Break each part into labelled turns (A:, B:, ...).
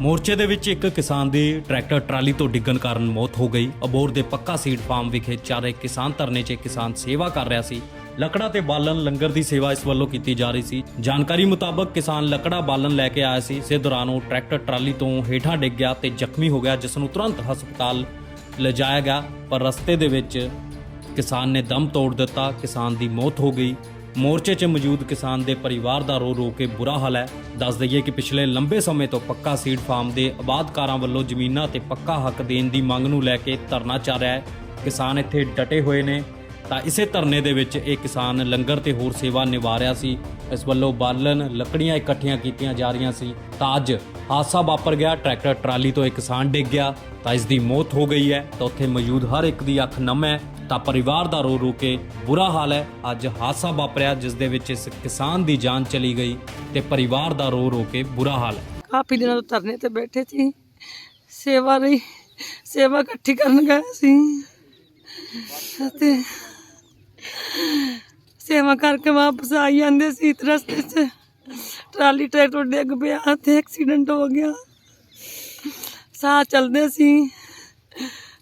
A: ਮੋਰਚੇ ਦੇ ਵਿੱਚ ਇੱਕ ਕਿਸਾਨ ਦੀ ਟਰੈਕਟਰ ਟਰਾਲੀ ਤੋਂ ਡਿੱਗਣ ਕਾਰਨ ਮੌਤ ਹੋ ਗਈ। ਅਬੋਰ ਦੇ ਪੱਕਾ ਸੀਡ ਫਾਰਮ ਵਿਖੇ ਚਾਰੇ ਕਿਸਾਨ ਧਰਨੇ 'ਚ ਕਿਸਾਨ ਸੇਵਾ ਕਰ ਰਿਹਾ ਸੀ। ਲੱਕੜਾਂ ਤੇ ਬਾਲਣ ਲੰਗਰ ਦੀ ਸੇਵਾ ਇਸ ਵੱਲੋਂ ਕੀਤੀ ਜਾ ਰਹੀ ਸੀ। ਜਾਣਕਾਰੀ ਮੁਤਾਬਕ ਕਿਸਾਨ ਲੱਕੜਾ ਬਾਲਣ ਲੈ ਕੇ ਆਇਆ ਸੀ। ਇਸੇ ਦੌਰਾਨ ਉਹ ਟਰੈਕਟਰ ਟਰਾਲੀ ਤੋਂ ਹੇਠਾਂ ਡਿੱਗ ਗਿਆ ਤੇ ਜ਼ਖਮੀ ਹੋ ਗਿਆ, ਜਿਸ ਨੂੰ ਤੁਰੰਤ ਹਸਪਤਾਲ ਲਿਜਾਇਆ ਗਿਆ। ਪਰ ਰਸਤੇ ਦੇ ਵਿੱਚ ਕਿਸਾਨ ਨੇ ਦਮ ਤੋੜ ਦਿੱਤਾ। ਕਿਸਾਨ ਦੀ ਮੌਤ ਹੋ ਗਈ। ਮੋਰਚੇ 'ਚ ਮੌਜੂਦ ਕਿਸਾਨ ਦੇ ਪਰਿਵਾਰ ਦਾ ਰੋ ਰੋ ਕੇ ਬੁਰਾ ਹਾਲ ਹੈ। ਦੱਸ ਦਈਏ ਕਿ ਪਿਛਲੇ ਲੰਬੇ ਸਮੇਂ ਤੋਂ ਪੱਕਾ ਸੀਡ ਫਾਰਮ ਦੇ ਆਬਾਦਕਾਰਾਂ ਵੱਲੋਂ ਜ਼ਮੀਨਾਂ ਤੇ ਪੱਕਾ ਹੱਕ ਦੇਣ ਦੀ ਮੰਗ ਨੂੰ ਲੈ ਕੇ ਧਰਨਾ ਚੱਲ ਰਿਹਾ ਹੈ। ਕਿਸਾਨ ਇੱਥੇ ਡਟੇ ਹੋਏ ਨੇ। ਤਾਂ ਇਸੇ ਧਰਨੇ ਦੇ ਵਿੱਚ ਇਹ ਕਿਸਾਨ ਲੰਗਰ ਤੇ ਹੋਰ ਸੇਵਾ ਨਿਭਾ ਰਿਹਾ ਸੀ। ਇਸ ਵੱਲੋਂ ਬਾਲਣ, ਲੱਕੜੀਆਂ ਇਕੱਠੀਆਂ ਕੀਤੀਆਂ ਜਾ ਰਹੀਆਂ ਸੀ। ਤਾਂ ਅੱਜ ਹਾਦਸਾ ਵਾਪਰ ਗਿਆ। ਟਰੈਕਟਰ ਟਰਾਲੀ ਤੋਂ ਇੱਕ ਕਿਸਾਨ ਡਿੱਗ ਗਿਆ। ਤਾਂ ਇਸ ਦੀ ਮੌਤ ਹੋ ਗਈ ਹੈ। ਤਾਂ ਉੱਥੇ ਮੌਜੂਦ ਹਰ ਇੱਕ ਦੀ ਅੱਖ ਨਮ ਹੈ। ਤਾਂ ਪਰਿਵਾਰ ਦਾ ਰੋ ਰੋ ਕੇ ਬੁਰਾ ਹਾਲ ਹੈ। ਅੱਜ ਹਾਦਸਾ ਵਾਪਰਿਆ, ਜਿਸ ਦੇ ਵਿੱਚ ਇਸ ਕਿਸਾਨ ਦੀ ਜਾਨ ਚਲੀ ਗਈ ਤੇ ਪਰਿਵਾਰ ਦਾ ਰੋ ਰੋ ਕੇ ਬੁਰਾ ਹਾਲ ਹੈ।
B: ਕਾਫੀ ਦਿਨਾਂ ਤੋਂ ਧਰਨੇ ਤੇ ਬੈਠੇ ਸੀ। ਸੇਵਾ ਲਈ, ਸੇਵਾ ਇਕੱਠੀ ਕਰਨ ਗਏ ਸੀ। ਅਤੇ ਸੇਵਾ ਕਰਕੇ ਵਾਪਸ ਆਈ ਜਾਂਦੇ ਸੀ ਰਸਤੇ 'ਚ। ਟਰਾਲੀ ਟਰੈਕਟਰ ਡਿੱਗ ਪਿਆ ਤੇ ਐਕਸੀਡੈਂਟ ਹੋ ਗਿਆ। ਸਾਹ ਚਲਦੇ ਸੀ।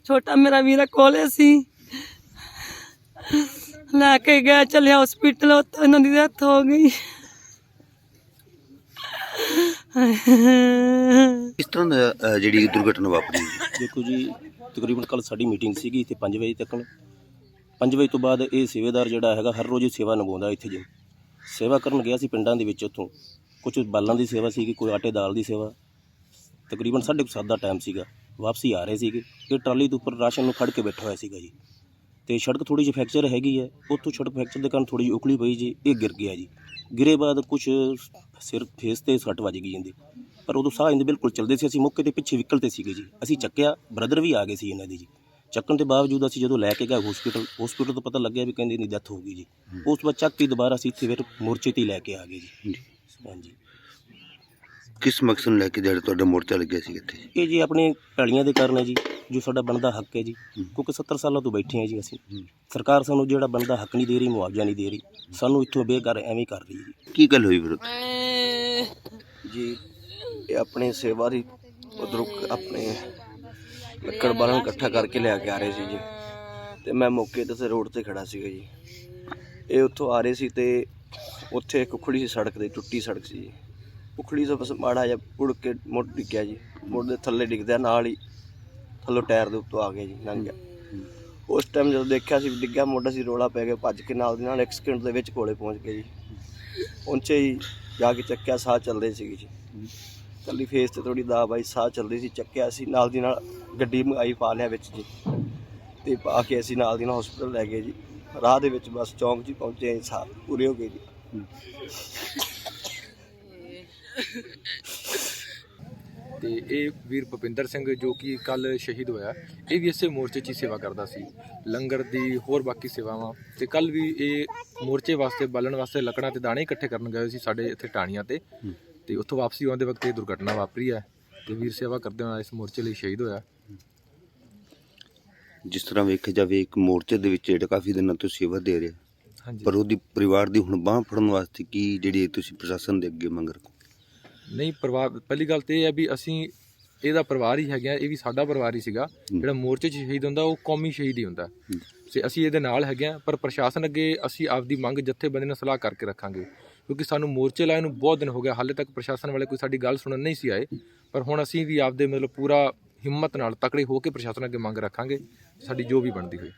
B: ਛੋਟਾ ਮੇਰਾ ਵੀਰਾ ਕੋਲੇ ਸੀ। ਲੈ ਕੇ ਗਿਆ ਚੱਲਿਆ ਹਸਪੀਟਲ ਉੱਥੇ ਇਹਨਾਂ ਦੀ ਡੈਥ ਹੋ ਗਈ।
C: ਕਿਸ ਤਰ੍ਹਾਂ ਦਾ ਅ, ਜਿਹੜੀ ਦੁਰਘਟਨਾ ਵਾਪਰੀ।
D: ਦੇਖੋ ਜੀ ਤਕਰੀਬਨ ਕੱਲ ਸਾਡੀ ਮੀਟਿੰਗ ਸੀਗੀ ਇੱਥੇ 5 ਵਜੇ ਤੱਕ। 5 ਵਜੇ ਤੋਂ ਬਾਅਦ ਇਹ ਸੇਵੇਦਾਰ ਜਿਹੜਾ ਹੈਗਾ ਹਰ ਰੋਜ਼ ਹੀ ਸੇਵਾ ਨਿਭਾਉਂਦਾ ਇੱਥੇ ਜੀ। ਸੇਵਾ ਕਰਨ ਗਿਆ ਸੀ ਪਿੰਡਾਂ ਦੇ ਵਿੱਚ ਉੱਥੋਂ। ਕੁਝ ਬਾਲਾਂ ਦੀ ਸੇਵਾ ਸੀਗੀ ਕੋਈ ਆਟੇ ਦਾਲ ਦੀ ਸੇਵਾ। ਤਕਰੀਬਨ 7:30 ਦਾ ਟਾਈਮ ਸੀਗਾ। ਵਾਪਸੀ ਆ ਰਹੇ ਸੀਗੇ। ਇਹ ਟਰਾਲੀ ਦੇ ਉੱਪਰ ਰਾਸ਼ਨ ਨੂੰ ਖੜ ਕੇ ਬੈਠਾ ਹੋਇਆ ਸੀਗਾ ਜੀ। ਤੇ ਸੜਕ ਥੋੜੀ ਜਿਹੀ ਫ੍ਰੈਕਚਰ ਹੈਗੀ ਹੈ ਉੱਥੋਂ ਸੜਕ ਫ੍ਰੈਕਚਰ ਦੇ ਕਾਰਨ ਥੋੜੀ ਜਿਹੀ ਉਖਲੀ ਪਈ ਜੀ ਇਹ ਗਿਰ ਗਿਆ ਜੀ। ਗਿਰੇ ਬਾਅਦ ਕੁਝ ਸਿਰ ਫੇਸ ਤੇ ਸੱਟ ਵੱਜ ਗਈ ਜਾਂਦੀ ਪਰ ਉਦੋਂ ਸਾਹ ਇਹਦੇ ਬਿਲਕੁਲ ਚੱਲਦੇ ਸੀ ਅਸੀਂ ਮੌਕੇ ਤੇ ਪਿੱਛੇ ਵਿਕਲ ਤੇ ਸੀਗੇ ਜੀ। ਅਸੀਂ ਚੱਕਿਆ ਬ੍ਰਦਰ ਵੀ ਆ ਗਏ ਸੀ ਇਹਨਾਂ ਦੇ ਜੀ। ਚੱਕਣ ਦੇ ਬਾਵਜੂਦ ਅਸੀਂ ਜਦੋਂ ਲੈ ਕੇ ਗਏ ਹਸਪੀਟਲ ਹਸਪੀਟਲ ਤੋਂ ਪਤਾ ਲੱਗਿਆ ਵੀ ਕਹਿੰਦੇ ਇਹਦੀ ਡੈਥ ਹੋ ਗਈ ਜੀ। ਉਸ ਤੋਂ ਬਾਅਦ ਚੱਕ ਕੇ ਦੁਬਾਰਾ ਅਸੀਂ ਇੱਥੇ ਫਿਰ ਮੋਰਚੇ ਤੇ ਲੈ ਕੇ ਆ ਗਏ ਜੀ। ਹਾਂਜੀ।
C: ਕਿਸ ਮਕਸਦ ਨੂੰ ਲੈ ਕੇ ਜਿਹੜਾ ਤੁਹਾਡਾ ਮੋਰਚਾ ਲੱਗਿਆ ਸੀ ਇੱਥੇ?
D: ਇਹ ਜੀ ਆਪਣੇ ਪੈਲੀਆਂ ਦੇ ਕਾਰਨ ਹੈ ਜੀ ਜੋ ਸਾਡਾ ਬਣਦਾ ਹੱਕ ਹੈ ਜੀ। ਕਿਉਂਕਿ 70 ਸਾਲਾਂ ਤੋਂ ਬੈਠੇ ਹਾਂ ਜੀ ਅਸੀਂ। ਸਰਕਾਰ ਸਾਨੂੰ ਜਿਹੜਾ ਬਣਦਾ ਹੱਕ ਨਹੀਂ ਦੇ ਰਹੀ ਮੁਆਵਜ਼ਾ ਨਹੀਂ ਦੇ ਰਹੀ। ਸਾਨੂੰ ਇੱਥੋਂ ਬੇਘਰ ਐਵੇਂ ਕਰ ਰਹੀ ਜੀ।
C: ਕੀ ਗੱਲ ਹੋਈ ਉੱਥੇ?
E: ਜੀ ਇਹ ਆਪਣੇ ਸੇਵਾ ਦੀ ਉਧਰੋਂ ਆਪਣੇ ਲੱਕੜ ਬਾਲਣ ਇਕੱਠਾ ਕਰਕੇ ਲਿਆ ਕੇ ਆ ਰਹੇ ਸੀ ਜੀ। ਤੇ ਮੈਂ ਮੌਕੇ ਤੇ ਤੇ ਰੋਡ ਤੇ ਖੜਾ ਸੀਗਾ ਜੀ। ਇਹ ਉੱਥੋਂ ਆ ਰਹੇ ਸੀ ਤੇ ਉੱਥੇ ਇੱਕ ਸੀ ਸੜਕ ਤੇ ਟੁੱਟੀ ਸੜਕ ਸੀ ਜੀ। ਉਖੜੀ ਤੋਂ ਬਸ ਮਾੜਾ ਜਿਹਾ ਉੜ ਕੇ ਮੁੜ ਡਿੱਗਿਆ ਜੀ। ਮੁੜ ਦੇ ਥੱਲੇ ਡਿੱਗਦਿਆ ਨਾਲ ਹੀ ਥੱਲੋਂ ਟਾਇਰ ਦੇ ਉੱਤੋਂ ਆ ਗਿਆ ਜੀ, ਲੰਘ ਗਿਆ। ਉਸ ਟਾਈਮ ਜਦੋਂ ਦੇਖਿਆ ਸੀ ਵੀ ਡਿੱਗਿਆ ਮੋਢਾ ਸੀ ਰੋਲਾ ਪੈ ਗਿਆ, ਭੱਜ ਕੇ ਨਾਲ ਦੀ ਨਾਲ ਇੱਕ ਸਕਿੰਟ ਦੇ ਵਿੱਚ ਕੋਲੇ ਪਹੁੰਚ ਗਏ ਜੀ। ਪਹੁੰਚੇ ਹੀ ਜਾ ਕੇ ਚੱਕਿਆ, ਸਾਹ ਚੱਲਦੇ ਸੀਗੇ ਜੀ। ਕੱਲੀ ਫੇਸ ਤੇ ਥੋੜੀ ਦਾ ਬਾਈ ਸਾਹ ਚੱਲਦੀ ਸੀ, ਚੱਕਿਆ ਸੀ ਨਾਲ ਦੀ ਨਾਲ ਗੱਡੀ ਮੰਗਾਈ ਪਾ ਲਿਆ ਵਿੱਚ ਜੀ। ਤੇ ਪਾ ਕੇ ਅਸੀਂ ਨਾਲ ਦੀ ਨਾਲ ਹਸਪੀਟਲ ਲੈ ਗਏ ਜੀ। ਰਾਹ ਦੇ ਵਿੱਚ ਬਸ ਚੌਂਕ 'ਚ ਹੀ ਪਹੁੰਚੇ, ਸਾਹ ਪੂਰੇ ਹੋ ਗਏ ਜੀ।
F: ਇਹ ਵੀਰ ਭੁਪਿੰਦਰ ਸਿੰਘ ਜੋ ਕਿ ਕੱਲ ਸ਼ਹੀਦ ਹੋਇਆ ਇਹ ਵੀ ਇਸੇ ਮੋਰਚੇ 'ਚ ਹੀ ਸੇਵਾ ਕਰਦਾ ਸੀ। ਲੰਗਰ ਦੀ ਹੋਰ ਬਾਕੀ ਸੇਵਾਵਾਂ। ਤੇ ਕੱਲ ਵੀ ਇਹ ਮੋਰਚੇ ਵਾਸਤੇ ਬਾਲਣ ਵਾਸਤੇ ਲੱਕੜਾਂ ਤੇ ਦਾਣੇ ਇਕੱਠੇ ਕਰਨ ਗਏ ਸੀ ਸਾਡੇ ਇੱਥੇ ਟਾਣੀਆਂ ਤੇ। ਤੇ ਉੱਥੋਂ ਵਾਪਸੀ ਆਉਂਦੇ ਵਕਤ ਇਹ ਦੁਰਘਟਨਾ ਵਾਪਰੀ ਹੈ ਤੇ ਵੀਰ ਸੇਵਾ ਕਰਦੇ ਹੋਏ ਇਸ ਮੋਰਚੇ ਲਈ ਸ਼ਹੀਦ ਹੋਇਆ।
C: ਜਿਸ ਤਰ੍ਹਾਂ ਵੇਖਿਆ ਜਾਵੇ ਇੱਕ ਮੋਰਚੇ ਦੇ ਵਿੱਚ ਜਿਹੜਾ ਕਾਫੀ ਦਿਨਾਂ ਤੋਂ ਸੇਵਾ ਦੇ ਰਿਹਾ।
F: ਹਾਂਜੀ।
C: ਪਰ ਉਹਦੀ ਪਰਿਵਾਰ ਦੀ ਹੁਣ ਬਾਹ ਫੜਨ ਵਾਸਤੇ ਕੀ ਜਿਹੜੀ ਤੁਸੀਂ ਪ੍ਰਸ਼ਾਸਨ ਦੇ ਅੱਗੇ ਮੰਗ ਰੱਖੋ?
F: ਨਹੀਂ ਪਰਿਵਾਰ ਪਹਿਲੀ ਗੱਲ ਤੇ ਇਹ ਹੈ ਵੀ ਅਸੀਂ ਇਹਦਾ ਪਰਿਵਾਰ ਹੀ ਹੈਗਾ ਇਹ ਵੀ ਸਾਡਾ ਪਰਿਵਾਰ ਹੀ ਸੀਗਾ। ਜਿਹੜਾ ਮੋਰਚੇ 'ਚ ਸ਼ਹੀਦ ਹੁੰਦਾ ਉਹ ਕੌਮੀ ਸ਼ਹੀਦ ਹੀ ਹੁੰਦਾ। ਤੇ ਅਸੀਂ ਇਹਦੇ ਨਾਲ ਹੈਗੇ ਆ ਪਰ ਪ੍ਰਸ਼ਾਸਨ ਅੱਗੇ ਅਸੀਂ ਆਪਦੀ ਮੰਗ ਜਥੇਬੰਦੀ ਨਾਲ ਸਲਾਹ ਕਰਕੇ ਰੱਖਾਂਗੇ। ਕਿਉਂਕਿ ਸਾਨੂੰ ਮੋਰਚੇ ਲਾਏ ਨੂੰ ਬਹੁਤ ਦਿਨ ਹੋ ਗਿਆ ਹਾਲੇ ਤੱਕ ਪ੍ਰਸ਼ਾਸਨ ਵਾਲੇ ਕੋਈ ਸਾਡੀ ਗੱਲ ਸੁਣਨ ਨਹੀਂ ਸੀ ਆਏ। ਪਰ ਹੁਣ ਅਸੀਂ ਵੀ ਆਪਦੇ ਮਤਲਬ ਪੂਰਾ ਹਿੰਮਤ ਨਾਲ ਤਕੜੇ ਹੋ ਕੇ ਪ੍ਰਸ਼ਾਸਨ ਅੱਗੇ ਮੰਗ ਰੱਖਾਂਗੇ ਸਾਡੀ ਜੋ ਵੀ ਬਣਦੀ ਹੋਈ।